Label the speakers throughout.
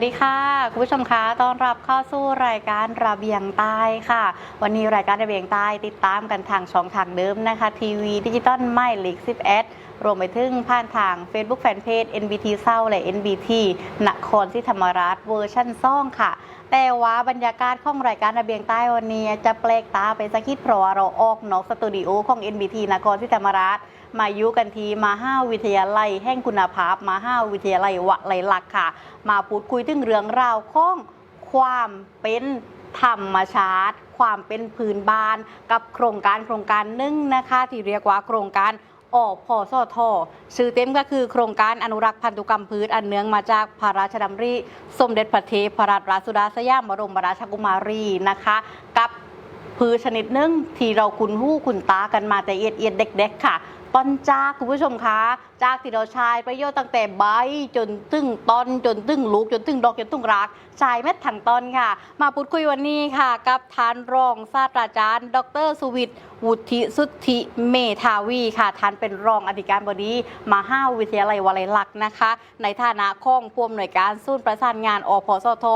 Speaker 1: วัสดีค่ะ คุณผู้ชมคะต้อนรับเข้าสู่รายการระเบียงใต้ค่ะ วันนี้รายการระเบียงใต้ติดตามกันทางช่องทางเดิมนะคะ ทีวีดิจิตอลไม่เล็ก11 รวมไปถึงผ่านทาง Facebook Fanpage NBT เศร้าและ NBT นครศรีธรรมราชเวอร์ชันซ่องค่ะ แต่ว่าบรรยากาศของรายการระเบียงใต้วันนี้จะแปลกตาไปสักนิดเพราะเราออกนอกสตูดิโอของ NBT นครศรีธรรมราช มาอยู่กันทีมาห้าวิทยาลัย แห่งคุณภาพ มาห้าวิทยาลัยวะไลลักค่ะ มาพูดคุยถึงเรื่องราวของความเป็นธรรมชาติ ความเป็นพื้นบ้าน กับโครงการโครงการหนึ่งนะคะ ที่เรียกว่าโครงการอพอสอทอชื่อเต็มก็คือโครงการอนุรักษ์พันธุกรรมพืชอันเนื่องมาจากพระราชดำริ สมเด็จพระเทพรัตนราชสุดาสยามบรมราชกุมารีนะคะ กับพืชชนิดหนึ่งที่เราคุ้นหูคุ้นตากันมาแต่เอียดเอียดเด็กๆค่ะ ต้นจากคุณผู้ชมคะจากที่เราใช้ประโยชน์ตั้งแต่ใบจนตึงต้นจนตึงลูกจนตึงดอกจนตึงรากใช้เม็ดถังต้นค่ะ มาพูดคุยวันนี้ค่ะ กับทานรองศาสตราจารย์ ดรสุวิทย์วุฒิสุทธิเมธาวีค่ะท่านเป็นรองอธิการบดีมหาวิทยาลัยวลัยลักษณ์นะคะ ในฐานะข้องผู้อำนวยการศูนย์ประสานงานอพสท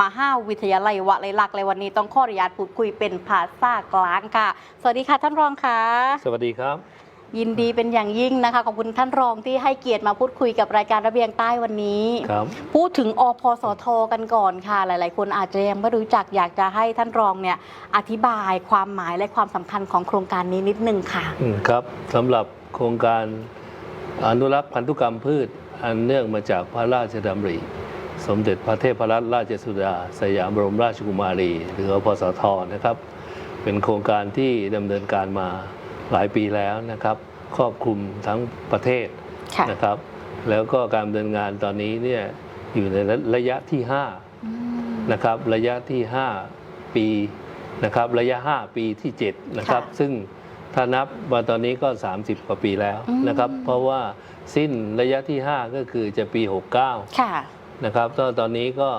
Speaker 1: มหาวิทยาลัยวลัยลักษณ์เลยวันนี้ต้องขออนุญาตพูดคุยเป็นภาษากลางค่ะ สวัสดีค่ะท่านรองค่ะ
Speaker 2: สวัสดีครับ
Speaker 1: ยินดีเป็นอย่างยิ่งนะคะ ขอบคุณท่านรองที่ให้เกียรติมาพูดคุยกับรายการระเบียงใต้วันนี้
Speaker 2: ครับ
Speaker 1: พูดถึงอพสทกันก่อนค่ะ หลาย ๆ คนอาจจะยังไม่รู้จักอยากจะให้ท่านรองเนี่ยอธิบายความหมายและความสำคัญของโครงการนี้นิดนึงค่ะ
Speaker 2: อืมครับสำหรับโครงการอนุรักษ์พันธุกรรมพืช อันเนื่องมาจากพระราชดำริ สมเด็จพระเทพรัตนราชสุดา สยามบรมราชกุมารี หรืออพสทนะครับ เป็นโครงการที่ดำเนินการมาหลายปีแล้วนะครับ ครอบคลุมทั้งประเทศ
Speaker 1: ค่ะ
Speaker 2: นะครับ แล้วก็การดำเนินงานตอนนี้เนี่ยอยู่ในระยะที่5
Speaker 1: อืม
Speaker 2: นะครับ ระยะที่ 5 ปีนะครับ ระยะ 5 ปีที่ 7 นะครับ
Speaker 1: ค่ะ
Speaker 2: ซึ่งถ้านับมาตอนนี้ก็ 30 กว่าปีแล้ว
Speaker 1: อืม
Speaker 2: นะครับ เพราะว่าสิ้นระยะที่ 5 ก็คือจะปี 69
Speaker 1: ค่ะ
Speaker 2: นะครับตอนตอนนี้ก็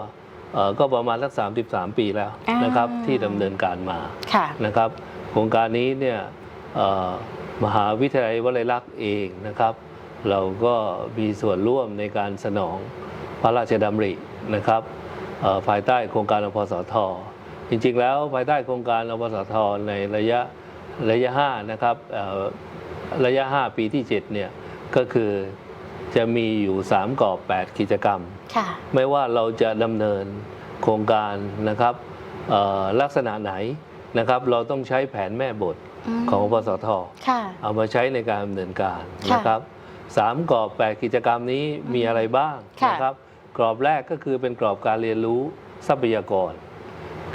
Speaker 2: เอ่อก็ประมาณสัก 33 ปีแล้ว
Speaker 1: อ่าน
Speaker 2: นะครับที่ดำเนินการมา
Speaker 1: ค่ะ
Speaker 2: นะครับ โครงการนี้เนี่ยเอ่อ มหาวิทยาลัยวลัยลักษณ์เองนะครับ เราก็มีส่วนร่วมในการสนองพระราชดำรินะครับเอ่อภายใต้โครงการอพสท จริงๆ แล้วภายใต้โครงการอพสท ในระยะระยะ5นะครับเอ่อระยะ 5 ปีที่ 7 เนี่ย ก็คือจะมีอยู่ 3กรอบ 8 กิจกรรม
Speaker 1: ค่ะ
Speaker 2: ไม่ว่าเราจะดำเนินโครงการนะครับเอ่อลักษณะไหนนะครับ เราต้องใช้แผนแม่บท
Speaker 1: ม
Speaker 2: ของปสท
Speaker 1: ค่ะ
Speaker 2: เอามาใช้ในการดำเนินการ
Speaker 1: ค่ะ
Speaker 2: นะครับสามกรอบแปดกิจกรรมนี้มีอะไรบ้าง
Speaker 1: ค่ะ
Speaker 2: นะครับกรอบแรกก็คือเป็นกรอบการเรียนรู้ทรัพยากร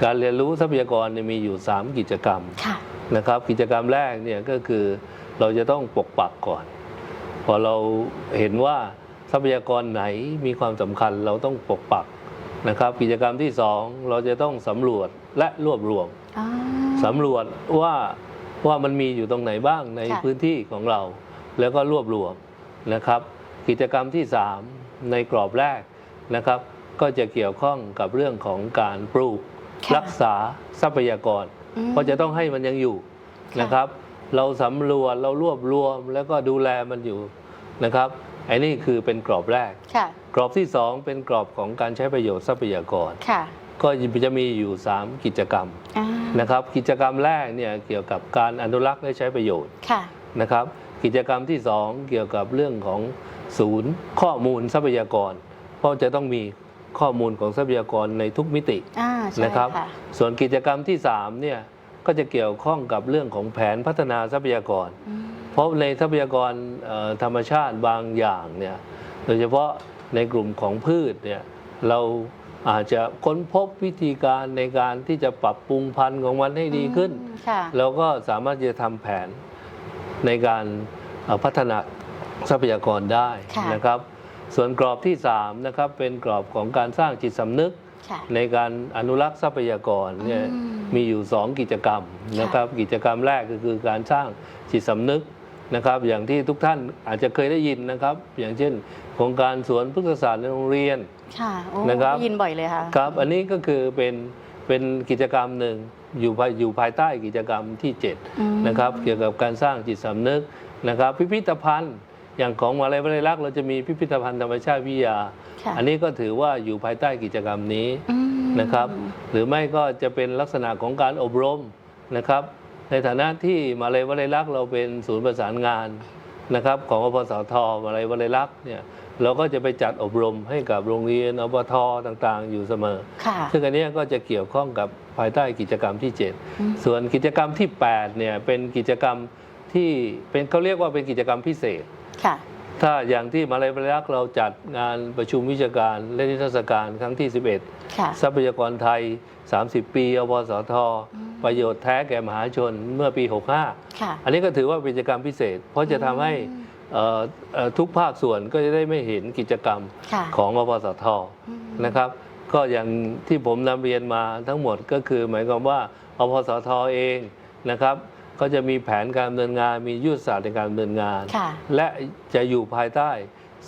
Speaker 2: การเรียนรู้ทรัพยากรเนี่ยมีอยู่ 3 กิจกรรม
Speaker 1: ค่ะ
Speaker 2: นะครับกิจกรรมแรกเนี่ยก็คือเราจะต้องปกปักก่อน พอเราเห็นว่าทรัพยากรไหนมีความสำคัญเราต้องปกปักนะครับ กิจกรรมที่สองเราจะต้องสำรวจและรวบรวม
Speaker 1: อ๋อ
Speaker 2: สำรวจว่า ว่ามันมีอยู่ตรงไหนบ้างใน
Speaker 1: ค่ะ
Speaker 2: พื้นที่ของเรา แล้วก็รวบรวมนะครับ กิจกรรมที่ 3 ในกรอบแรกนะครับ ก็จะเกี่ยวข้องกับเรื่องของการปลูก
Speaker 1: ค่ะ
Speaker 2: รักษาทรัพยากร
Speaker 1: อืม
Speaker 2: เพราะจะต้องให้มันยังอยู่
Speaker 1: ค่ะ
Speaker 2: นะครับ เราสำรวจเรารวบรวมแล้วก็ดูแลมันอยู่นะครับไอ้นี่คือเป็นกรอบแรก
Speaker 1: ค่ะ
Speaker 2: กรอบที่ 2 เป็นกรอบของการใช้ประโยชน์ทรัพยากร
Speaker 1: ค่ะ
Speaker 2: ก็จะมีอยู่ 3 กิจกรรม
Speaker 1: อ่า
Speaker 2: นะครับ กิจกรรมแรกเนี่ยเกี่ยวกับการอนุรักษ์และใช้ประโยชน์
Speaker 1: ค่ะ
Speaker 2: นะครับ กิจกรรมที่ 2 เกี่ยวกับเรื่องของศูนย์ข้อมูลทรัพยากร เพราะจะต้องมีข้อมูลของทรัพยากรในทุกมิติ
Speaker 1: อ่าใช่
Speaker 2: นะครับ
Speaker 1: ค่ะ
Speaker 2: ส่วนกิจกรรมที่3เนี่ยก็จะเกี่ยวข้องกับเรื่องของแผนพัฒนาทรัพยากร
Speaker 1: อืม
Speaker 2: เพราะในทรัพยากรเอ่อธรรมชาติบางอย่างเนี่ยโดยเฉพาะในกลุ่มของพืชเนี่ยเรา อาจจะค้นพบวิธีการในการที่จะปรับปรุงพันธุ์ของมันให้ดีขึ้น
Speaker 1: อืมค่ะ
Speaker 2: เราก็สามารถจะทำแผนในการเอ่อพัฒนาทรัพยากรได้
Speaker 1: ค่ะ
Speaker 2: นะครับ ส่วนกรอบที่3นะครับเป็นกรอบของการสร้างจิตสำนึก
Speaker 1: ค่ะ
Speaker 2: ในการอนุรักษ์ทรัพยากรเนี่ย
Speaker 1: อืม
Speaker 2: มีอยู่ 2 กิจกรรมนะครับ กิจกรรมแรกก็คือการสร้างจิตสำนึก นะครับอย่างที่ทุกท่านอาจจะเคยได้ยินนะครับ อย่างเช่นโครงการสวนพฤกษศาสตร์ในโรงเรียน
Speaker 1: ค่ะโอ้
Speaker 2: นะครับ
Speaker 1: ได้ยินบ่อยเลยค่ะ
Speaker 2: ครับอันนี้ก็คือเป็นเป็นกิจกรรมหนึ่งอยู่ภายอยู่ภายใต้กิจกรรมที่7
Speaker 1: อืม
Speaker 2: นะครับ เกี่ยวกับการสร้างจิตสำนึกนะครับ พิพิธภัณฑ์อย่างของมหาลัยวลัยลักษณ์เราจะมีพิพิธภัณฑ์ธรรมชาติวิทยา
Speaker 1: ค่ะ
Speaker 2: อันนี้ก็ถือว่าอยู่ภายใต้กิจกรรมนี้
Speaker 1: อืม
Speaker 2: นะครับ หรือไม่ก็จะเป็นลักษณะของการอบรมนะครับ ในฐานะที่มหาลัยวลัยลักษณ์เราเป็นศูนย์ประสานงานนะครับของอปสทมหาลัยวลัยลักษณ์เนี่ยเราก็จะไปจัดอบรมให้กับโรงเรียนอปทต่างๆ อยู่เสมอ
Speaker 1: ค่ะ
Speaker 2: ซึ่งอันเนี้ยก็จะเกี่ยวข้องกับภายใต้กิจกรรมที่
Speaker 1: อืม
Speaker 2: 7ส่วนกิจกรรมที่8เนี่ยเป็นกิจกรรมที่เป็นเขาเรียกว่าเป็นกิจกรรมพิเศษ
Speaker 1: ค่ะ
Speaker 2: ถ้าอย่างที่มหาลัยบริรักษ์เราจัดงานประชุมวิชาการและนิทรรศการครั้งที่
Speaker 1: ค่ะ
Speaker 2: 11 ทรัพยากรไทย 30 ปีอปสท ประโยชน์แท้แก่มหาชนเมื่อปี65
Speaker 1: ค่ะ
Speaker 2: อันนี้ก็ถือว่าเป็นกิจกรรมพิเศษ เพราะจะทำให้เอ่อเอ่อทุกภาคส่วนก็จะได้ไม่เห็นกิจกรรม
Speaker 1: ค่ะ
Speaker 2: ของอปสท
Speaker 1: อืม
Speaker 2: นะครับ ก็อย่างที่ผมนำเรียนมาทั้งหมดก็คือหมายความว่าอปสทเองนะครับ ก็จะมีแผนการดำเนินงานมียุทธศาสตร์ในการดำเนินงาน
Speaker 1: ค่ะ
Speaker 2: และจะอยู่ภายใต้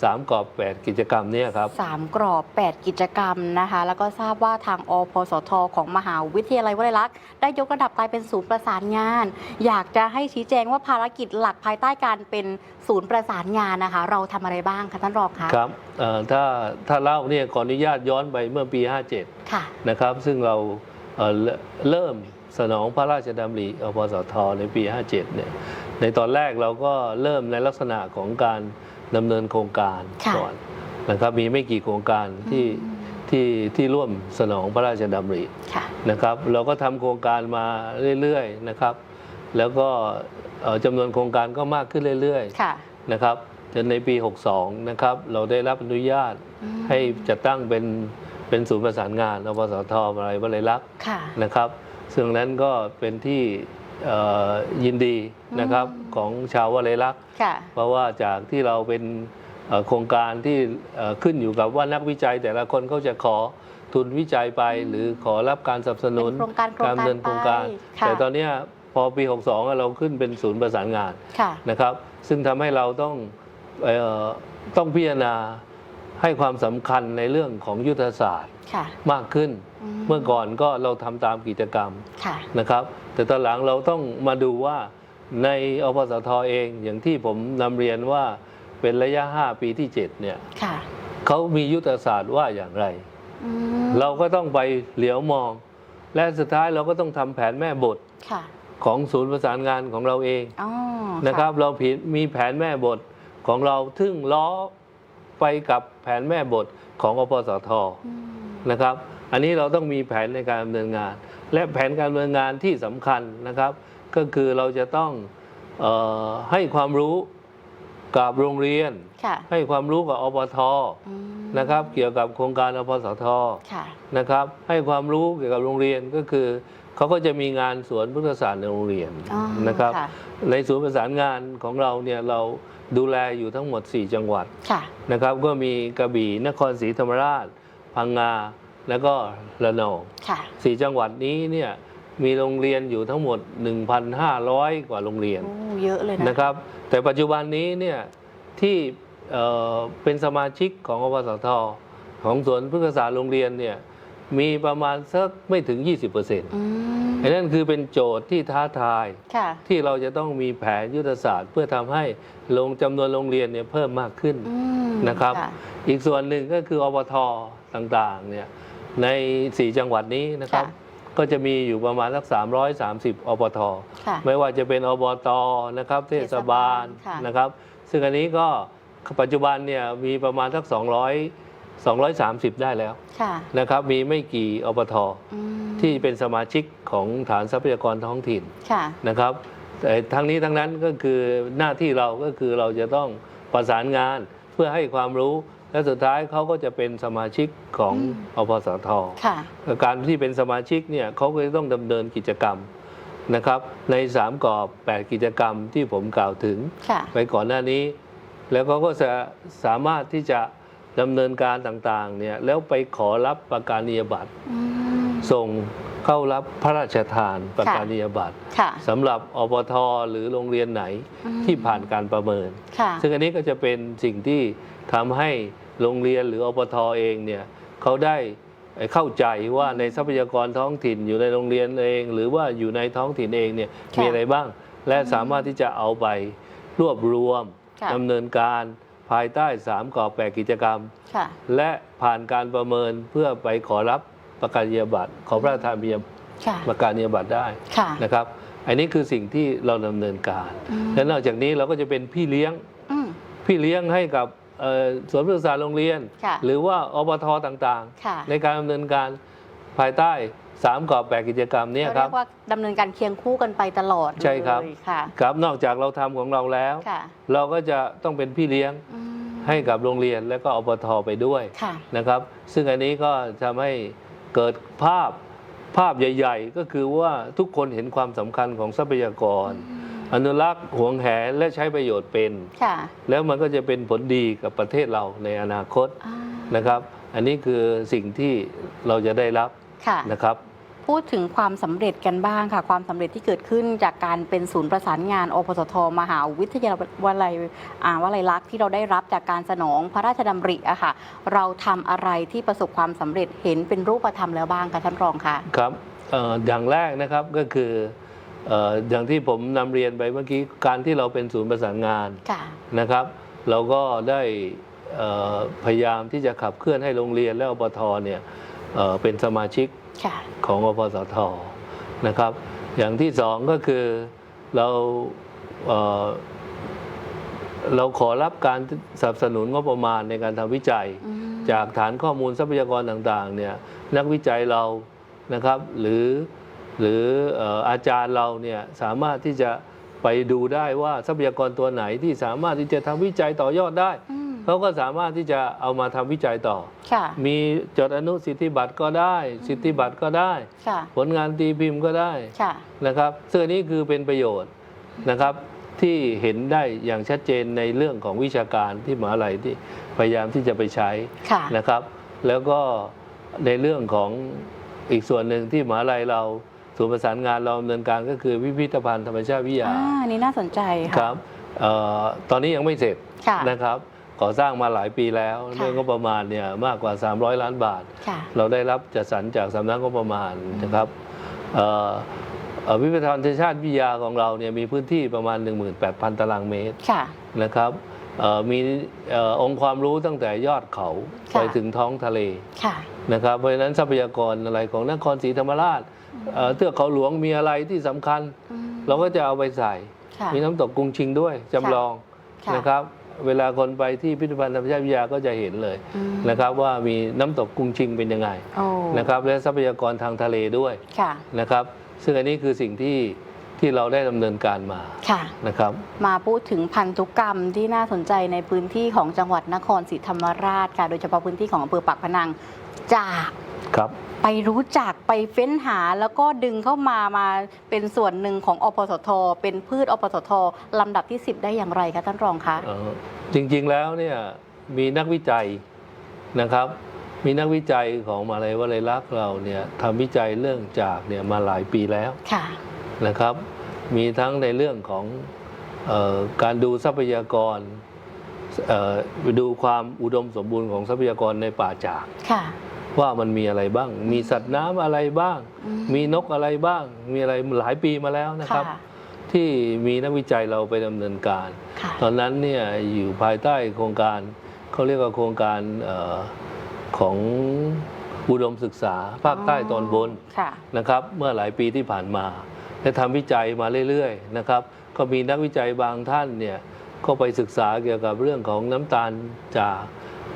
Speaker 2: 3 กรอบ 8 กิจกรรมเนี้ครับ
Speaker 1: สามกรอบ 8 กิจกรรมนะคะ แล้วก็ทราบว่าทางอพสทของมหาวิทยาลัยวลัยลักษณ์ได้ยกระดับกลายเป็นศูนย์ประสานงาน อยากจะให้ชี้แจงว่าภารกิจหลักภายใต้การเป็นศูนย์ประสานงานนะคะ เราทำอะไรบ้างคะท่านรองคะ
Speaker 2: ครับเอ่อถ้าถ้าเล่าเนี่ยขออนุญาตย้อนไปเมื่อปี 57
Speaker 1: ค่ะ
Speaker 2: นะครับ ซึ่งเราเอ่อเริ่มเริ่มสนองพระราชดำริอปสทในปี 57 เนี่ย ในตอนแรกเราก็เริ่มในลักษณะของการ ดำเนินโครงการ
Speaker 1: ค่ะ
Speaker 2: ก่อนนะครับมีไม่กี่โครงการที่
Speaker 1: อืม
Speaker 2: ที่ที่ร่วมสนองพระราชดำริ
Speaker 1: ค่ะ
Speaker 2: นะครับ เราก็ทำโครงการมาเรื่อยๆนะครับ แล้วก็เอ่อจำนวนโครงการก็มากขึ้นเรื่อยๆ
Speaker 1: ค่ะ
Speaker 2: นะครับจนในปี 62 นะครับ เราได้รับอนุญาต
Speaker 1: อืม
Speaker 2: ให้จัดตั้งเป็นเป็นศูนย์ประสานงานอปสทมหาลัยวลัยลักษณ์
Speaker 1: ค่ะ
Speaker 2: นะครับ ซึ่งนั้นก็เป็นที่เอ่อ ยินดีนะครับ
Speaker 1: อืม
Speaker 2: ของชาววลัยลักษณ์
Speaker 1: ค่ะ
Speaker 2: เพราะว่าจากที่เราเป็นเอ่อโครงการที่เอ่อขึ้นอยู่กับว่านักวิจัย แต่ละคนเขาจะขอทุนวิจัยไป หรือขอรับการสนับสนุน
Speaker 1: เป็นโครงการโครงการ
Speaker 2: ดำเนินโครงการ
Speaker 1: ไปค่ะ
Speaker 2: แต่ตอนเนี้ยพอปี 62อะเราขึ้นเป็นศูนย์ประสานงาน
Speaker 1: ค่ะ
Speaker 2: นะครับ ซึ่งทำให้เราต้องเอ่อต้องพิจารณาให้ความสำคัญในเรื่องของยุทธศาสตร์
Speaker 1: ค่ะ
Speaker 2: มากขึ้น เมื่อก่อนก็เราทำตามกิจกรรม
Speaker 1: ค่ะ
Speaker 2: นะครับ แต่ตอนหลังเราต้องมาดูว่าในอปสทเองอย่างที่ผมนำเรียนว่าเป็นระยะ 5 ปีที่ 7 เนี่ย
Speaker 1: ค่ะ
Speaker 2: เขามียุทธศาสตร์ว่าอย่างไร
Speaker 1: อืม
Speaker 2: เราก็ต้องไปเหลียวมอง และสุดท้ายเราก็ต้องทำแผนแม่บท
Speaker 1: ค่ะ
Speaker 2: ของศูนย์ประสานงานของเราเอง
Speaker 1: อ๋อ
Speaker 2: นะครับ เราผิดมีแผนแม่บทของเราซึ่งล้อไปกับแผนแม่บทของอปสท
Speaker 1: อืม
Speaker 2: นะครับ อันนี้เราต้องมีแผนในการดำเนินงาน และแผนการดำเนินงานที่สำคัญนะครับ ก็คือเราจะต้องเออให้ความรู้กับโรงเรียน
Speaker 1: ค่ะ
Speaker 2: ให้ความรู้กับอปท
Speaker 1: อืม
Speaker 2: นะครับ เกี่ยวกับโครงการอปสท
Speaker 1: ค่ะ
Speaker 2: นะครับ ให้ความรู้เกี่ยวกับโรงเรียนก็คือเขาก็จะมีงานสวนพุทธศาสตร์ในโรงเรียน
Speaker 1: อ๋อ
Speaker 2: นะครับ
Speaker 1: ค่ะ
Speaker 2: ในศูนย์ประสานงานของเราเนี่ยเราดูแลอยู่ทั้งหมด 4 จังหวัด
Speaker 1: ค่ะนะครับ
Speaker 2: ก็มีกระบี่นครศรีธรรมราช พังงา แล้วก็ระนอง
Speaker 1: ค่ะ
Speaker 2: สี่จังหวัดนี้เนี่ยมีโรงเรียนอยู่ทั้งหมด 1,500 กว่าโรงเรียน
Speaker 1: โอ้เยอะเลยนะ
Speaker 2: นะครับ แต่ปัจจุบันนี้เนี่ยที่เอ่อเป็นสมาชิกของอปสทของสวนพฤกษศาสตร์โรงเรียนเนี่ยมีประมาณสักไม่ถึง 20%อ
Speaker 1: อืมั
Speaker 2: นนั้นคือเป็นโจทย์ที่ท้าทาย
Speaker 1: ค่ะ
Speaker 2: ที่เราจะต้องมีแผนยุทธศาสตร์ เพื่อทำให้ลงจำนวนโรงเรียนเนี่ยเพิ่มมากขึ้น
Speaker 1: อืม
Speaker 2: นะครับ
Speaker 1: ค่ะ
Speaker 2: อีกส่วนหนึ่งก็คืออบทต่างๆเนี่ย ใน 4 จังหวัดนี้นะครับ
Speaker 1: ค่ะ
Speaker 2: ก็จะมีอยู่ประมาณสัก330อบท
Speaker 1: ค่ะ
Speaker 2: ไม่ว่าจะเป็นอบตนะครับเทศบาล
Speaker 1: เทศบาลค่ะ
Speaker 2: นะครับ ซึ่งอันนี้ก็ปัจจุบันเนี่ยมีประมาณสัก200 230 ได้แล้ว
Speaker 1: ค่ะ
Speaker 2: นะครับ มีไม่กี่อบท
Speaker 1: อืม
Speaker 2: ที่เป็นสมาชิกของฐานทรัพยากรท้องถิ่น
Speaker 1: ค่ะ
Speaker 2: นะครับแต่ทั้งนี้ทั้งนั้นก็คือหน้าที่เราก็คือเราจะต้องประสานงาน เพื่อให้ความรู้ และสุดท้ายเขาก็จะเป็นสมาชิกของ
Speaker 1: อืม
Speaker 2: อปสท
Speaker 1: ค่ะ
Speaker 2: การที่เป็นสมาชิกเนี่ยเขาก็จะต้องดำเนินกิจกรรมนะครับ ใน 3กรอบ 8 กิจกรรมที่ผมกล่าวถึง
Speaker 1: ค่ะ
Speaker 2: ไปก่อนหน้านี้ แล้วเขาก็จะสามารถที่จะดำเนินการต่างๆเนี่ยแล้วไปขอรับประกาศนียบัตร
Speaker 1: อืม
Speaker 2: ส่ง เข้ารับพระราชทานประกาศนียบัตร
Speaker 1: ค่ะ
Speaker 2: สำหรับอปทหรือโรงเรียนไหน
Speaker 1: อืม
Speaker 2: ที่ผ่านการประเมิน
Speaker 1: ค่ะ
Speaker 2: ซึ่งอันนี้ก็จะเป็นสิ่งที่ทำให้โรงเรียนหรืออปทเองเนี่ยเขาได้เข้าใจว่าในทรัพยากรท้องถิ่นอยู่ในโรงเรียนเอง หรือว่าอยู่ในท้องถิ่นเองเนี่ย
Speaker 1: ค่ะ
Speaker 2: มีอะไรบ้าง และสามารถที่จะเอาไปรวบรวม
Speaker 1: ค่ะ
Speaker 2: ดำเนินการภายใต้3กรอบแปดกิจกรรม
Speaker 1: ค่ะ
Speaker 2: และผ่านการประเมินเพื่อไปขอรับ ประกาศนียบัตรขอพระราชทานเพียม
Speaker 1: ค่ะ
Speaker 2: ประกาศนียบัตรได้
Speaker 1: ค่ะ
Speaker 2: นะครับ อันนี้คือสิ่งที่เราดำเนินการ
Speaker 1: อืม
Speaker 2: และนอกจากนี้เราก็จะเป็นพี่เลี้ยง
Speaker 1: อืม
Speaker 2: พี่เลี้ยงให้กับเอ่อสวนพฤกษศาสตร์โรงเรียน
Speaker 1: ค่ะ
Speaker 2: หรือว่าอบทต่าง
Speaker 1: ค่ะ
Speaker 2: ๆในการดำเนินการภายใต้สามกรอบแปดกิจกรรมเนี้
Speaker 1: ก็
Speaker 2: ค
Speaker 1: เรี
Speaker 2: รั
Speaker 1: ย
Speaker 2: บ
Speaker 1: กว่าดำเนินการเคียงคู่กันไปตลอด
Speaker 2: ใช่ครับ
Speaker 1: เลยค่ะ
Speaker 2: ครับนอกจากเราทำของเราแล้ว
Speaker 1: ค่ะ
Speaker 2: เราก็จะต้องเป็นพี่เลี้ยง
Speaker 1: อืม
Speaker 2: ให้กับโรงเรียนและก็อบทไปด้วย
Speaker 1: ค่ะ
Speaker 2: นะครับ ซึ่งอันนี้ก็ทำให้ เกิดภาพภาพใหญ่ ๆ ก็คือว่าทุกคนเห็นความสำคัญของทรัพยากร อนุรักษ์หวงแหนและใช้ประโยชน์เป็น
Speaker 1: ค่ะ
Speaker 2: แล้วมันก็จะเป็นผลดีกับประเทศเราในอนาคต
Speaker 1: อ่า
Speaker 2: นะครับ อันนี้คือสิ่งที่เราจะได้รับ
Speaker 1: ค่ะ
Speaker 2: นะครับ
Speaker 1: พูดถึงความสำเร็จกันบ้างค่ะ ความสำเร็จที่เกิดขึ้นจากการเป็นศูนย์ประสานงานอพสทมหาวิทยาลัยอ่าวลัยลักษณ์ที่เราได้รับจากการสนองพระราชดำริอะค่ะ เราทำอะไรที่ประสบความสำเร็จเห็นเป็นรูปธรรมแล้วบ้างคะท่านรองคะ
Speaker 2: ครับเอ่ออย่างแรกนะครับก็คือเอ่ออย่างที่ผมนำเรียนไปเมื่อกี้การที่เราเป็นศูนย์ประสานงาน
Speaker 1: ค่ะ
Speaker 2: นะครับ เราก็ได้เอ่อพยายามที่จะขับเคลื่อนให้โรงเรียนและอปทเนี่ย เอ่อเป็นสมาชิก
Speaker 1: ค่ะ
Speaker 2: ของอปสทนะครับ อย่างที่สองก็คือเราเอ่อเราขอรับการสนับสนุนงบประมาณในการทำวิจัย
Speaker 1: อืม
Speaker 2: จากฐานข้อมูลทรัพยากรต่างๆเนี่ยนักวิจัยเรานะครับ หรือหรือเอ่ออาจารย์เราเนี่ยสามารถที่จะไปดูได้ว่าทรัพยากรตัวไหนที่สามารถที่จะทำวิจัยต่อยอดได้
Speaker 1: อืม
Speaker 2: เขาก็สามารถที่จะเอามาทำวิจัยต่อ
Speaker 1: ค่ะ
Speaker 2: มีจดอนุสิทธิบัตรก็ได้ สิทธิบัตรก็ได้
Speaker 1: ค่ะ
Speaker 2: ผลงานตีพิมพ์ก็ได้
Speaker 1: ค่ะ
Speaker 2: นะครับซึ่งอันนี้คือเป็นประโยชน์นะครับที่เห็นได้อย่างชัดเจนในเรื่องของวิชาการที่มหาลัยที่พยายามที่จะไปใช้
Speaker 1: ค่ะ
Speaker 2: นะครับ แล้วก็ในเรื่องของอีกส่วนหนึ่งที่มหาลัยเราศูนย์ประสานงานเราดำเนินการก็คือพิพิธภัณฑ์ธรรมชาติวิทยา
Speaker 1: อ่าอันนี้น่าสนใจ
Speaker 2: ค
Speaker 1: ค่ะ
Speaker 2: รับเอ่อตอนนี้ยังไม่เสร็จ
Speaker 1: ค่ะ
Speaker 2: นะครับ ก่อสร้างมาหลายปีแล้ว
Speaker 1: ค่ะ
Speaker 2: ด้วยงบประมาณเนี่ยมากกว่า 300 ล้านบาท
Speaker 1: ค่ะ
Speaker 2: เราได้รับจัดสรรจากสำนักงบประมาณนะครับเอ่อเอ่อพิพิธภัณฑ์ธรรมชาติวิทยาของเราเนี่ยมีพื้นที่ประมาณ 18,000 ตารางเมตร
Speaker 1: ค่ะ
Speaker 2: นะครับเอ่อมีเอ่อองค์ความรู้ตั้งแต่ยอดเขา
Speaker 1: ค่ะ
Speaker 2: ไปถึงท้องทะเล
Speaker 1: ค่ะ
Speaker 2: นะครับเพราะฉะนั้นทรัพยากรอะไรของนครศรีธรรมราชเอ่อเทือกเขาหลวงมีอะไรที่สำคัญ
Speaker 1: อืม
Speaker 2: เราก็จะเอาไปใส่
Speaker 1: ค่ะ
Speaker 2: มีน้ำตกกรุงชิงด้วยจำลอง
Speaker 1: ค่ะ
Speaker 2: นะครับ เวลาคนไปที่พิพิธภัณฑ์ธรรมชาติวิทยาก็จะเห็นเลย
Speaker 1: อืม
Speaker 2: นะครับว่ามีน้ำตกกรุงชิงเป็นยังไง
Speaker 1: โอ้
Speaker 2: นะครับและทรัพยากรทางทะเลด้วย
Speaker 1: ค่ะ
Speaker 2: นะครับ ซึ่งอันนี้คือสิ่งที่ที่เราได้ดำเนินการมา
Speaker 1: ค่ะ
Speaker 2: นะครับ
Speaker 1: มาพูดถึงพันธุกรรมที่น่าสนใจในพื้นที่ของจังหวัดนครศรีธรรมราชค่ะโดยเฉพาะพื้นที่ของอำเภอปากพนังจาก
Speaker 2: ครับ
Speaker 1: ไปรู้จักไปเฟ้นหาแล้วก็ดึงเข้ามามาเป็นส่วนหนึ่งของอปสท เป็นพืชอปสทลำดับที่ 10 ได้อย่างไรคะท่านรองคะ
Speaker 2: เอ่อจริงๆแล้วเนี่ยมีนักวิจัยนะครับ มีนักวิจัยของมหาลัยวลัยลักษณ์เราเนี่ยทำวิจัยเรื่องจากเนี่ยมาหลายปีแล้ว
Speaker 1: ค่ะ
Speaker 2: นะครับ มีทั้งในเรื่องของเออการดูทรัพยากรเอ่อดูความอุดมสมบูรณ์ของทรัพยากรในป่าจาก
Speaker 1: ค่ะ
Speaker 2: ว่ามันมีอะไรบ้าง มีสัตว์น้ำอะไรบ้าง
Speaker 1: อื
Speaker 2: มีนกอะไรบ้าง มีอะไรหลายปีมาแล้วนะครับ
Speaker 1: ค่ะ
Speaker 2: ที่มีนักวิจัยเราไปดำเนินการ
Speaker 1: ค่ะ
Speaker 2: ตอนนั้นเนี่ยอยู่ภายใต้โครงการเขาเรียกว่าโครงการเออของอุดมศึกษาภาคใต้ตอนบน
Speaker 1: ค่ะ
Speaker 2: นะครับ เมื่อหลายปีที่ผ่านมาได้ทำวิจัยมาเรื่อยๆนะครับ ก็มีนักวิจัยบางท่านเนี่ยก็ไปศึกษาเกี่ยวกับเรื่องของน้ำตาลจาก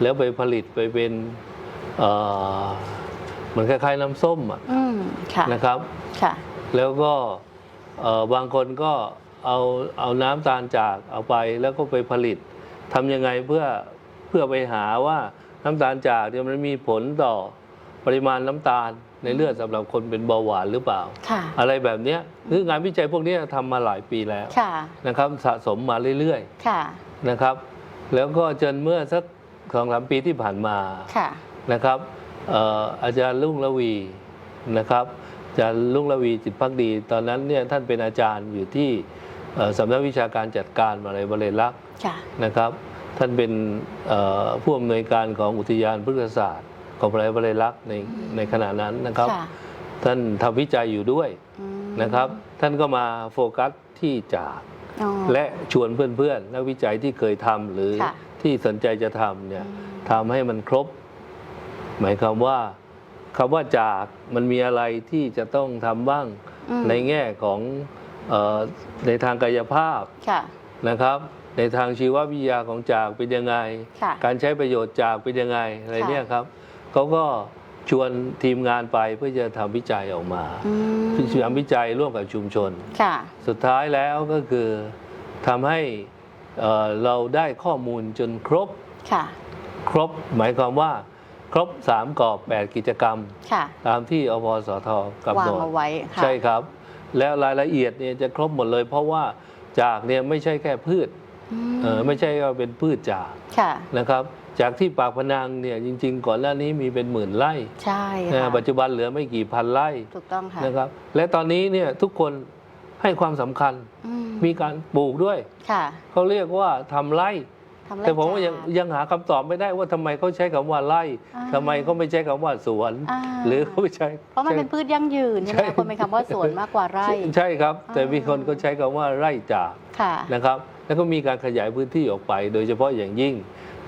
Speaker 2: แล้วไปผลิตไปเป็น เอ่อเหมือนคล้ายๆน้ำส้มอะ
Speaker 1: อืมค่ะ
Speaker 2: นะครับ
Speaker 1: ค่ะ
Speaker 2: แล้วก็เอ่อบางคนก็เอาเอาน้ำตาลจากเอาไปแล้วก็ไปผลิตทำยังไงเพื่อเพื่อไปหาว่าน้ำตาลจากเนี่ยมันมีผลต่อปริมาณน้ำตาลในเลือดสำหรับคนเป็นเบาหวานหรือเปล่า
Speaker 1: ค่ะ
Speaker 2: อะไรแบบเนี้ยคืองานวิจัยพวกเนี้ยทำมาหลายปีแล้ว
Speaker 1: ค่ะ
Speaker 2: นะครับสะสมมาเรื่อย
Speaker 1: ค่ะ
Speaker 2: ๆนะครับ แล้วก็จนเมื่อสักสองสามปีที่ผ่านมา
Speaker 1: ค่ะ
Speaker 2: นะครับเอ่ออาจารย์ลุงละวีนะครับอาจารย์ลุงละวีจิตพักดี ตอนนั้นเนี่ยท่านเป็นอาจารย์อยู่ที่เอ่อสำนักวิชาการจัดการมาลัยบริลักษณ์
Speaker 1: ค่ะ
Speaker 2: นะครับ ท่านเป็นเอ่อผู้อำนวยการของอุทยานพฤกษศาสตร์ ของมาลัยบริลักษ์ในในขณะนั้นนะครับ
Speaker 1: ค่ะ
Speaker 2: ท่านทำวิจัยอยู่ด้วย
Speaker 1: อืม
Speaker 2: นะครับ ท่านก็มาโฟกัสที่จาก
Speaker 1: อ๋อ
Speaker 2: และชวนเพื่อนๆนักวิจัยที่เคยทำหรือ
Speaker 1: ค่ะ
Speaker 2: ที่สนใจจะทำเนี่ย
Speaker 1: อืม
Speaker 2: ทำให้มันครบ หมายความว่าคำว่าจากมันมีอะไรที่จะต้องทำบ้าง
Speaker 1: อืม
Speaker 2: ในแง่ของเออในทางกายภาพ
Speaker 1: ค่ะ
Speaker 2: นะครับ ในทางชีววิทยาของจากเป็นยังไง
Speaker 1: ค่ะ
Speaker 2: การใช้ประโยชน์จากเป็นยังไงอะไร
Speaker 1: ค่ะ
Speaker 2: เนี่ยครับเขาก็ชวนทีมงานไปเพื่อจะทำวิจัยออกมา
Speaker 1: อืม
Speaker 2: ทำวิจัยร่วมกับชุมชน
Speaker 1: ค่ะ
Speaker 2: สุดท้ายแล้วก็คือทำให้เอ่อเราได้ข้อมูลจนครบ
Speaker 1: ค่ะ
Speaker 2: ครบหมายความว่า ครบ 3กรอบ 8 กิจกรรม
Speaker 1: ค่ะ
Speaker 2: ตามที่อพสทกำ
Speaker 1: วา
Speaker 2: หน
Speaker 1: ง
Speaker 2: ด
Speaker 1: เอาไว้ค่ะ
Speaker 2: ใช่ครับ แล้วรายละเอียดเนี่ยจะครบหมดเลย เพราะว่าจากเนี่ยไม่ใช่แค่พืช
Speaker 1: อื
Speaker 2: เออไม่ใช่ว่าเป็นพืชจาก
Speaker 1: ค่ะ
Speaker 2: นะครับ จากที่ปากพนังเนี่ยจริง ๆ ก่อนหน้านี้มีเป็นหมื่นไร่
Speaker 1: ใช่
Speaker 2: นะ
Speaker 1: ค่ะ
Speaker 2: ปัจจุบันเหลือไม่กี่พันไร่
Speaker 1: ถูกต้องค่ะ
Speaker 2: นะครับ และตอนนี้เนี่ยทุกคนให้ความสำคัญ
Speaker 1: อืม
Speaker 2: มีการปลูกด้วย
Speaker 1: ค่ะ
Speaker 2: เขาเรียกว่าทำไร่
Speaker 1: ทำไร่
Speaker 2: แต่ผมก็ยัง
Speaker 1: จาก
Speaker 2: ยังหาคำตอบไม่ได้ว่าทำไมเขาใช้คำว่าไร่
Speaker 1: อ่า
Speaker 2: ทำไมเขาไม่ใช้คำว่าสวน
Speaker 1: อ่า
Speaker 2: หรือเขาไม่ใช้
Speaker 1: เพราะมันเป็นพืชยั่งยืนใช่ไหม
Speaker 2: ใช่
Speaker 1: คะคนเป็นคำว่าสวนมากกว่าไร่
Speaker 2: ใช่ใช่ครับ แต่
Speaker 1: อ่ามี
Speaker 2: มีคนก็ใช้คำว่าไร่จาก
Speaker 1: ค่ะ
Speaker 2: นะครับ แล้วก็มีการขยายพื้นที่ออกไป โดยเฉพาะอย่างยิ่ง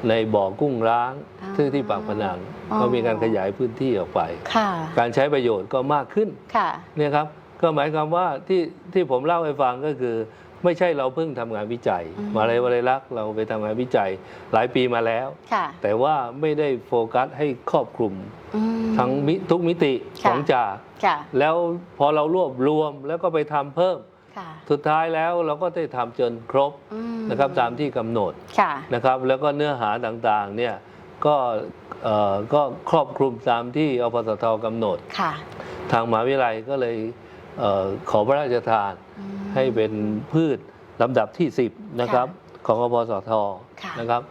Speaker 2: ในบ่อกุ้งร้าง
Speaker 1: อ่า
Speaker 2: ที่ที่ปากพนัง
Speaker 1: อ๋อ
Speaker 2: ก็มีการขยายพื้นที่ออกไป
Speaker 1: ค่ะ
Speaker 2: การใช้ประโยชน์ก็มากขึ้น
Speaker 1: ค่ะ
Speaker 2: เนี่ยครับก็หมายความว่าที่ที่ผมเล่าให้ฟังก็คือ ไม่ใช่เราเพิ่งทำงานวิจัย
Speaker 1: อืม
Speaker 2: มาเลยวันรักษ์เราไปทำงานวิจัยหลายปีมาแล้ว
Speaker 1: ค่ะ
Speaker 2: แต่ว่าไม่ได้โฟกัสให้ครอบคลุม
Speaker 1: อืม
Speaker 2: ทั้งมิทุกมิติ
Speaker 1: ค่ะ
Speaker 2: ของจาก
Speaker 1: ค่ะ
Speaker 2: แล้วพอเรารวบรวมแล้วก็ไปทำเพิ่ม
Speaker 1: ค่ะ
Speaker 2: สุดท้ายแล้วเราก็ได้ทำจนครบ
Speaker 1: อืม
Speaker 2: นะครับตามที่กำหนด
Speaker 1: ค่ะ
Speaker 2: นะครับแล้วก็เนื้อหาต่างๆเนี่ยก็เอ่อก็ครอบคลุมตามที่อปสทกำหนด
Speaker 1: ค่ะ
Speaker 2: ทางมหาวิทยาลัยก็เลยเออ ขอพระราชทาน
Speaker 1: อืม
Speaker 2: ให้เป็นพืชลำดับที่ 10 นะครับ ของอปสท
Speaker 1: ค่ะ
Speaker 2: นะครับ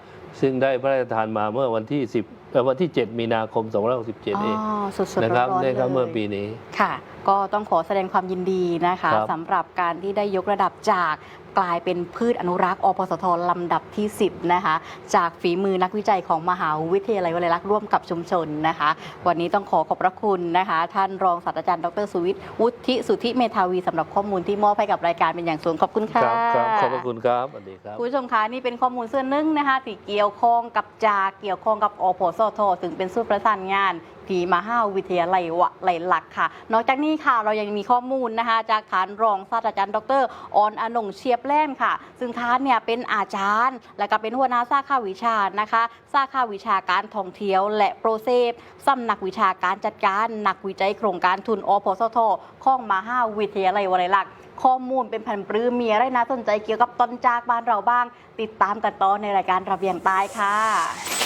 Speaker 2: ซึ่งได้พระราชทานมาเมื่อวันที่ 10เอ่อวันที่ 7 มีนาคม 2567
Speaker 1: อ๋
Speaker 2: เอง
Speaker 1: อสดๆ
Speaker 2: นะครับ
Speaker 1: ร้อนๆ
Speaker 2: ได้ครับ
Speaker 1: ลย
Speaker 2: เมื่อปีนี้
Speaker 1: ค่ะ ก็ต้องขอแสดงความยินดีนะคะ
Speaker 2: ครับ
Speaker 1: สำหรับการที่ได้ยกระดับจาก กลายเป็นพืชอนุรักษ์อพสทลำดับที่ 10 นะคะ จากฝีมือนักวิจัยของมหาวิทยาลัยวลัยลักษณ์ร่วมกับชุมชนนะคะ วันนี้ต้องขอขอบพระคุณนะคะ ท่านรองศาสตราจารย์ดรสุวิทย์วุฒิสุทธิเมธาวีสำหรับข้อมูลที่มอบให้กับรายการเป็นอย่างสูงขอบคุณค่ะ
Speaker 2: ครับครับขอบพระคุณครับสวัสดีครับ
Speaker 1: คุณผู้ชมคะนี่เป็นข้อมูลส่วนหนึ่งนะคะที่เกี่ยวข้องกับจากเกี่ยวข้องกับอพสทถึงเป็นสูตรประสานงาน ที่มหาวิทยาลัยวลัยลักษ์ค่ะ นอกจากนี้ค่ะเรายังมีข้อมูลนะคะ จากฐานรองศาสตราจารย์ดรออนอนงเชียบแล่มค่ะ ซึ่งท่านเนี่ยเป็นอาจารย์ และก็เป็นหัวหน้าสาขาวิชานะคะสาขาวิชาการท่องเที่ยว และโปรเซฟสำนักวิชาการจัดการนักวิจัยโครงการทุนอพสทของมหาวิทยาลัยวลัยลักษ์ข้อมูลเป็นพันปรือมีอะไรน่าสนใจเกี่ยวกับต้นจากบ้านเราบ้าง ติดตามกันต่อในรายการระเบียงใต้ค่ะ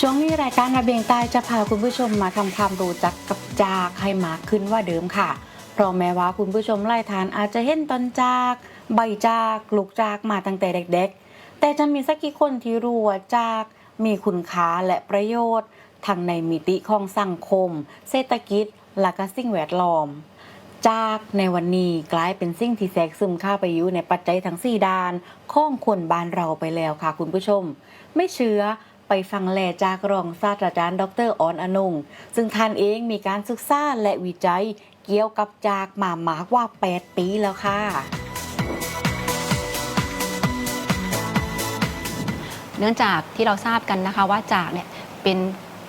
Speaker 1: ช่วงนี้รายการระเบียงใต้จะพาคุณผู้ชมมาทำความรู้จักกับจากให้มากขึ้นว่าเดิมค่ะ เพราะแม้ว่าคุณผู้ชมไล่ทานอาจจะเห็นต้นจาก ใบจากลูกจากมาตั้งแต่เด็กๆ แต่จะมีสักกี่คนที่รู้ว่าจาก มีคุณค่าและประโยชน์ทั้งในมิติของสังคม เศรษฐกิจ และก็สิ่งแวดล้อม จากในวันนี้กลายเป็นสิ่งที่แทรกซึมเข้าไปอยู่ในปัจจัยทั้ง4ด้านข้องคนบ้านเราไปแล้วค่ะคุณผู้ชม ไม่เชื่อ ไปฟังแลจากรองศาสตราจารย์ ดรออนอนงซึ่งท่านเองมีการศึกษาและวิจัยเกี่ยวกับจากหมามากว่า 8 ปีแล้วค่ะ
Speaker 3: เนื่องจากที่เราทราบกันนะคะว่าจากเนี่ยเป็น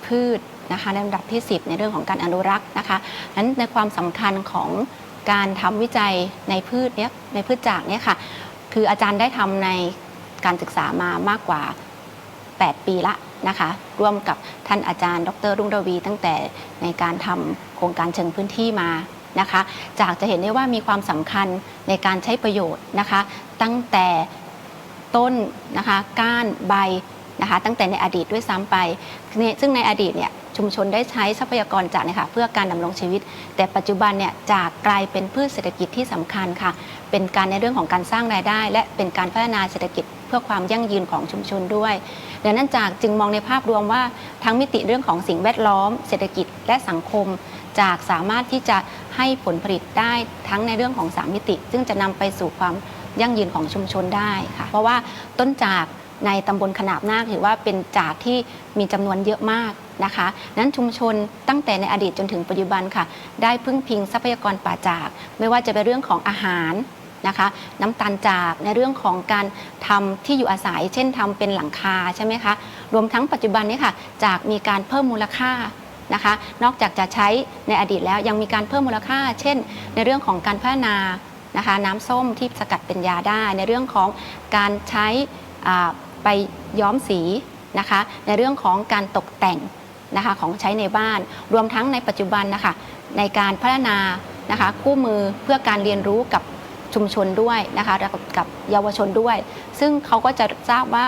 Speaker 3: พืชนะคะในลำดับที่ 10 ในเรื่องของการอนุรักษ์นะคะนั้นในความสำคัญของการทำวิจัยในพืชเนี้ยในพืชจากเนี่ยค่ะคืออาจารย์ได้ทำในการศึกษามามากกว่า 8 ปีละนะคะร่วมกับท่านอาจารย์ ดร รุ่งระวี ตั้งแต่ในการทำโครงการเชิงพื้นที่มานะคะ จากจะเห็นได้ว่ามีความสำคัญในการใช้ประโยชน์นะคะ ตั้งแต่ต้นนะคะก้านใบนะคะ ตั้งแต่ในอดีตด้วยซ้ำไปเนี่ยซึ่งในอดีตเนี่ยชุมชนได้ใช้ทรัพยากรจากนี่ยค่ะเพื่อการดำรงชีวิต แต่ปัจจุบันเนี่ยจากกลายเป็นพืชเศรษฐกิจที่สำคัญค่ะ เป็นการในเรื่องของการสร้างรายได้ และเป็นการพัฒนาเศรษฐกิจ เพื่อความยั่งยืนของชุมชนด้วยดังนั้นจากจึงมองในภาพรวมว่าทั้งมิติเรื่องของสิ่งแวดล้อม เศรษฐกิจและสังคม จากสามารถที่จะให้ผลผลิตได้ทั้งในเรื่องของสามมิติ ซึ่งจะนำไปสู่ความยั่งยืนของชุมชนได้ค่ะ เพราะว่าต้นจากในตำบลขนาบนาคถือว่าเป็นจากที่มีจำนวนเยอะมากนะคะ นั้นชุมชนตั้งแต่ในอดีตจนถึงปัจจุบันค่ะ ได้พึ่งพิงทรัพยากรป่าจาก ไม่ว่าจะเป็นเรื่องของอาหาร นะคะ น้ำตาลจากในเรื่องของการทำที่อยู่อาศัย เช่นทำเป็นหลังคาใช่ไหมคะรวมทั้งปัจจุบันนี้ค่ะจากมีการเพิ่มมูลค่านะคะ นอกจากจะใช้ในอดีตแล้วยังมีการเพิ่มมูลค่า เช่น ในเรื่องของการพัฒนานะคะ น้ำส้มที่สกัดเป็นยาได้ ในเรื่องของการใช้ไปย้อมสีนะคะ ในเรื่องของการตกแต่งนะคะของใช้ในบ้าน รวมทั้งในปัจจุบันนะคะในการพัฒนานะคะคู่มือเพื่อการเรียนรู้กับ ชุมชนด้วยนะคะกับกับเยาวชนด้วย ซึ่งเขาก็จะทราบว่า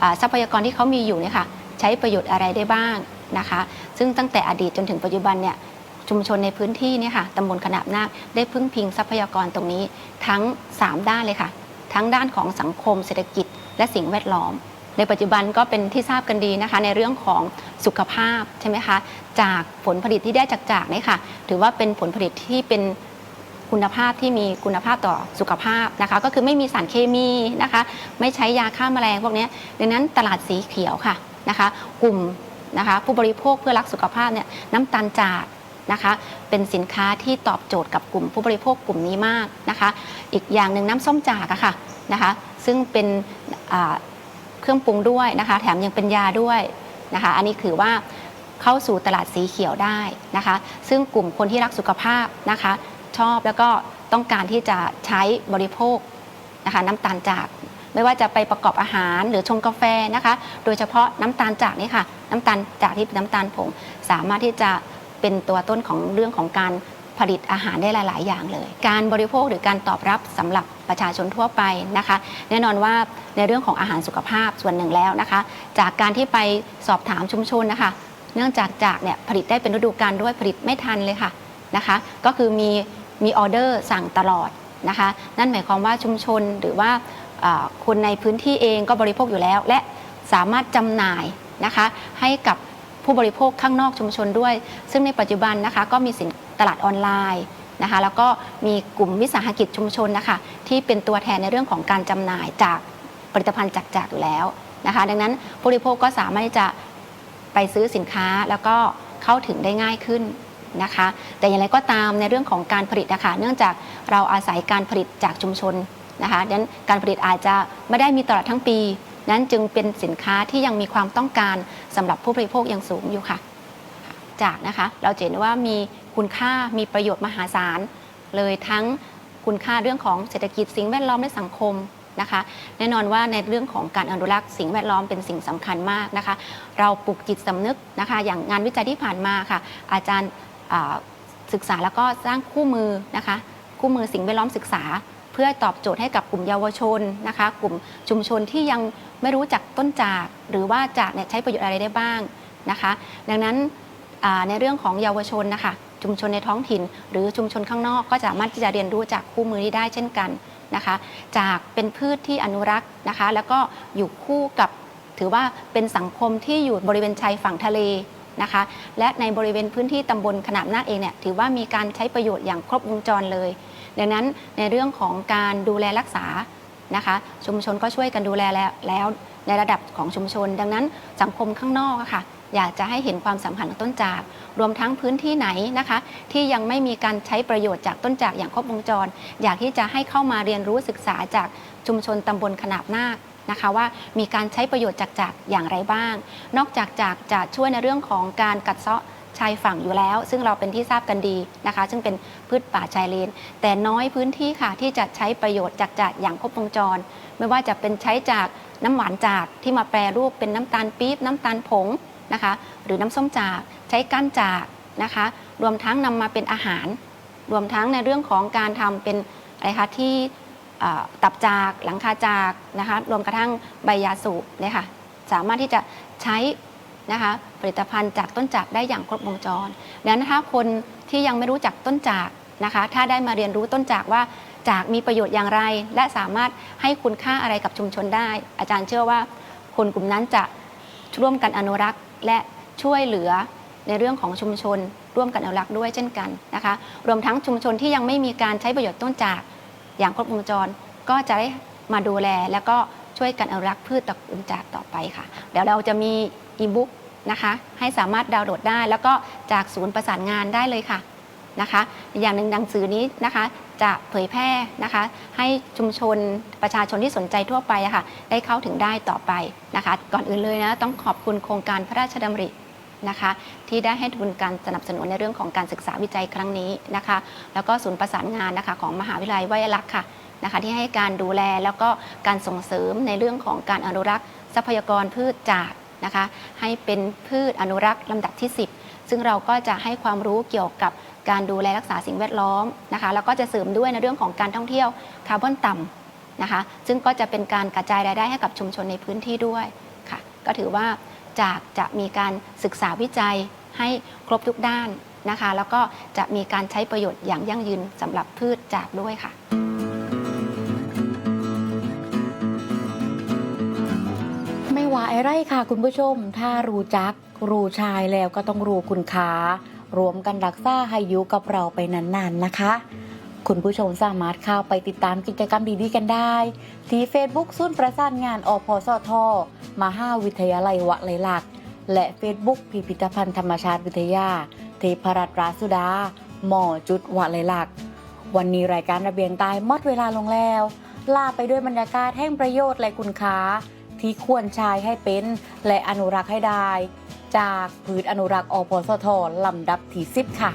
Speaker 3: อ่าทรัพยากรที่เขามีอยู่เนี่ยค่ะใช้ประโยชน์อะไรได้บ้างนะคะ ซึ่งตั้งแต่อดีตจนถึงปัจจุบันเนี่ยชุมชนในพื้นที่เนี่ยค่ะตำบลขนาบนาคได้พึ่งพิงทรัพยากรตรงนี้ทั้ง 3 ด้านเลยค่ะ ทั้งด้านของสังคมเศรษฐกิจ และสิ่งแวดล้อม ในปัจจุบันก็เป็นที่ทราบกันดีนะคะ ในเรื่องของสุขภาพใช่ไหมคะจากผลผลิตที่ได้จากจากนี่ค่ะ ถือว่าเป็นผลผลิตที่เป็น คุณภาพที่มีคุณภาพต่อสุขภาพนะคะ ก็คือไม่มีสารเคมีนะคะ ไม่ใช้ยาฆ่าแมลงพวกนี้ดังนั้นตลาดสีเขียวค่ะนะคะ กลุ่มนะคะผู้บริโภคเพื่อรักสุขภาพเนี่ยน้ำตาลจากนะคะเป็นสินค้าที่ตอบโจทย์กับกลุ่มผู้บริโภคกลุ่มนี้มากนะคะ อีกอย่างหนึ่งน้ำส้มจากอะค่ะนะคะ ซึ่งเป็นเครื่องปรุงด้วยนะคะ แถมยังเป็นยาด้วยนะคะ อันนี้คือว่าเข้าสู่ตลาดสีเขียวได้นะคะ ซึ่งกลุ่มคนที่รักสุขภาพนะคะ ชอบ แล้วก็ต้องการที่จะใช้บริโภคนะคะน้ำตาลจาก ไม่ว่าจะไปประกอบอาหารหรือชงกาแฟนะคะ โดยเฉพาะน้ำตาลจากนี่ค่ะ น้ำตาลจากที่เป็นน้ำตาลผงสามารถที่จะเป็นตัวต้นของเรื่องของการผลิตอาหารได้หลาย ๆ อย่างเลย การบริโภคหรือการตอบรับสำหรับประชาชนทั่วไปนะคะ แน่นอนว่าในเรื่องของอาหารสุขภาพส่วนหนึ่งแล้วนะคะ จากการที่ไปสอบถามชุมชนนะคะ เนื่องจากจากเนี่ยผลิตได้เป็นฤดูกาลด้วยผลิตไม่ทันเลยค่ะนะคะ ก็คือมี มีออเดอร์สั่งตลอดนะคะ นั่นหมายความว่าชุมชนหรือว่าคนในพื้นที่เองก็บริโภคอยู่แล้ว และสามารถจำหน่ายนะคะ ให้กับผู้บริโภคข้างนอกชุมชนด้วย ซึ่งในปัจจุบันนะคะก็มีสินตลาดออนไลน์นะคะ แล้วก็มีกลุ่มวิสาหกิจชุมชนนะคะ ที่เป็นตัวแทนในเรื่องของการจำหน่ายจากผลิตภัณฑ์จากจากอยู่แล้วนะคะ ดังนั้นผู้บริโภคก็สามารถจะไปซื้อสินค้าแล้วก็เข้าถึงได้ง่ายขึ้น นะคะ แต่อย่างไรก็ตามในเรื่องของการผลิตนะคะเนื่องจากเราอาศัยการผลิตจากชุมชนนะคะดังนั้นการผลิตอาจจะไม่ได้มีตลอดทั้งปี นั้นจึงเป็นสินค้าที่ยังมีความต้องการสำหรับผู้บริโภคยังสูงอยู่ค่ะ จากนะคะเราเห็นว่ามีคุณค่ามีประโยชน์มหาศาล เลยทั้งคุณค่าเรื่องของเศรษฐกิจสิ่งแวดล้อมและสังคมนะคะ แน่นอนว่าในเรื่องของการอนุรักษ์สิ่งแวดล้อมเป็นสิ่งสำคัญมากนะคะ เราปลุกจิตสำนึกนะคะ อย่างงานวิจัยที่ผ่านมาค่ะ อาจารย์ ศึกษาแล้วก็สร้างคู่มือนะคะคู่มือสิ่งแวดล้อมศึกษา เพื่อตอบโจทย์ให้กับกลุ่มเยาวชนนะคะ กลุ่มชุมชนที่ยังไม่รู้จักต้นจาก หรือว่าจากเนี่ยใช้ประโยชน์อะไรได้บ้างนะคะ ดังนั้นในเรื่องของเยาวชนนะคะชุมชนในท้องถิ่น หรือชุมชนข้างนอกก็สามารถที่จะเรียนรู้จากคู่มือนี้ได้เช่นกันนะคะ จากเป็นพืชที่อนุรักษ์นะคะ แล้วก็อยู่คู่กับถือว่าเป็นสังคมที่อยู่บริเวณชายฝั่งทะเล นะคะ และในบริเวณพื้นที่ตำบลขนาบนาคเองเนี่ยถือว่ามีการใช้ประโยชน์อย่างครบวงจรเลย ดังนั้นในเรื่องของการดูแลรักษานะคะ ชุมชนก็ช่วยกันดูแลแล้วลวในระดับของชุมชน ดังนั้นสังคมข้างนอกค่ะอยากจะให้เห็นความสำคัญของต้นจาก รวมทั้งพื้นที่ไหนนะคะ ที่ยังไม่มีการใช้ประโยชน์จากต้นจากอย่างครบวงจร อยากที่จะให้เข้ามาเรียนรู้ศึกษาจากชุมชนตำบลขนาบนาค นะคะว่ามีการใช้ประโยชน์จากจากอย่างไรบ้าง นอกจากจากจะช่วยในเรื่องของการกัดเซาะชายฝั่งอยู่แล้ว ซึ่งเราเป็นที่ทราบกันดีนะคะ ซึ่งเป็นพืชป่าชายเลน แต่น้อยพื้นที่ค่ะที่จะใช้ประโยชน์จากจากอย่างครบวงจร ไม่ว่าจะเป็นใช้จากน้ำหวานจากที่มาแปรรูปเป็นน้ำตาลปี๊บน้ำตาลผงนะคะ หรือน้ำส้มจากใช้ก้านจากนะคะ รวมทั้งนำมาเป็นอาหาร รวมทั้งในเรื่องของการทำเป็นอะไรคะที่ ตับจากหลังคาจากนะคะรวมกระทั่งใบยาสูบเนี่ยค่ะสามารถที่จะใช้นะคะผลิตภัณฑ์จากต้นจากได้อย่างครบวงจรดังนั้นถ้าคนที่ยังไม่รู้จักต้นจากนะคะถ้าได้มาเรียนรู้ต้นจากว่าจากมีประโยชน์อย่างไร และสามารถให้คุณค่าอะไรกับชุมชนได้ อาจารย์เชื่อว่า คนกลุ่มนั้นจะร่วมกันอนุรักษ์ และช่วยเหลือในเรื่องของชุมชน ร่วมกันอนุรักษ์ด้วยเช่นกันนะคะ รวมทั้งชุมชนที่ยังไม่มีการใช้ประโยชน์ต้นจาก อย่างครบวงจรก็จะได้มาดูแลแล้วก็ช่วยกันอนุรักษ์พืชตระกูลจากต่อไปค่ะ เดี๋ยวเราจะมีอีบุ๊กนะคะให้สามารถดาวน์โหลดได้ แล้วก็จากศูนย์ประสานงานได้เลยค่ะนะคะ อย่างหนึ่งหนังสือนี้นะคะจะเผยแพร่นะคะ ให้ชุมชนประชาชนที่สนใจทั่วไปะค่ะได้เข้าถึงได้ต่อไปนะคะ ก่อนอื่นเลยนะต้องขอบคุณโครงการพระราชดำริ นะคะ ที่ได้ให้ทุนการสนับสนุนในเรื่องของการศึกษาวิจัยครั้งนี้นะคะ แล้วก็ศูนย์ประสานงานนะคะของมหาวิทยาลัยวลัยลักษณ์ค่ะนะคะ ที่ให้การดูแลแล้วก็การส่งเสริมในเรื่องของการอนุรักษ์ ทรัพยากรพืชจากนะคะ ให้เป็นพืชอนุรักษ์ลำดับที่ 10 ซึ่งเราก็จะให้ความรู้เกี่ยวกับการดูแลรักษาสิ่งแวดล้อมนะคะ แล้วก็จะเสริมด้วยในเรื่องของการท่องเที่ยวคาร์บอนต่ำนะคะ ซึ่งก็จะเป็นการกระจายรายได้ให้กับชุมชนในพื้นที่ด้วยค่ะ ก็ถือว่า จากจะมีการศึกษาวิจัยให้ครบทุกด้านนะคะ แล้วก็จะมีการใช้ประโยชน์อย่างยั่งยืนสำหรับพืชจากด้วยค่ะ
Speaker 4: ไม่ว่าอไรค่ะคุณผู้ชม ถ้ารู้จัก รู้ชายแล้วก็ต้องรู้คุณค้ารวมกันรักษาให้อยู่กับเราไปนานๆนะคะ คุณผู้ชมสามารถเข้าไปติดตามกิจกรรมดีๆกันได้ ที่ Facebook ศูนย์ประสานงานอพสทมหาวิทยาลัยวะไลลักษ์และ Facebook พิพิธภัณฑ์ธรรมชาติวิทยา เทพรัตนราสุดา หมอจุดวะไลลักษ์วันนี้รายการระเบียงใต้หมดเวลาลงแล้ว ลาไปด้วยบรรยากาศแห่งประโยชน์และคุณค้าที่ควรใช้ให้เป็น และอนุรักษ์ให้ได้ จากผืนอนุรักษ์อพสทลำดับที่10ค่ะ